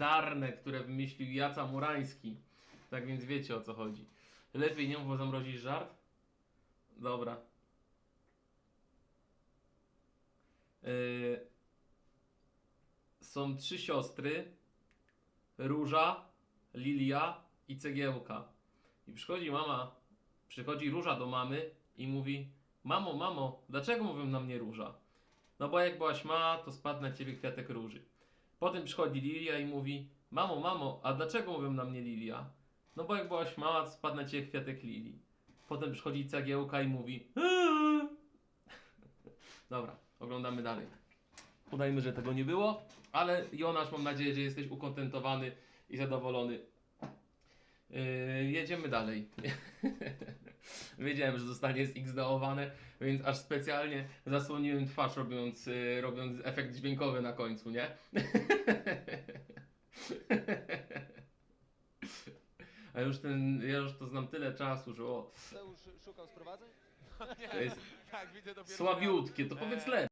legendarne, które wymyślił Jaca Murański. Tak więc wiecie o co chodzi. Lepiej nie mów, bo zamrozisz żart? Dobra. Yy, są trzy siostry. Róża, Lilia i Cegiełka. I przychodzi mama, przychodzi Róża do mamy i mówi Mamo, mamo, dlaczego mówią na mnie Róża? No bo jak byłaś mała, to spadł na ciebie kwiatek róży. Potem przychodzi Lilia i mówi Mamo, mamo, a dlaczego mówią na mnie Lilia? No bo jak byłaś mała, spadł na ciebie kwiatek lilii. Potem przychodzi Cegiełka i mówi. Dobra, oglądamy dalej. Udajmy, że tego nie było, ale Jonasz, mam nadzieję, że jesteś ukontentowany i zadowolony. Yy, jedziemy dalej. Wiedziałem, że zostanie zxdowane, więc aż specjalnie zasłoniłem twarz, robiąc, yy, robiąc efekt dźwiękowy na końcu, nie? A już ten, ja już to znam tyle czasu, że o, Mateusz szukał sprowadzeń? to jest Tak, widzę dopiero. słabiutkie, to powiedz lepiej.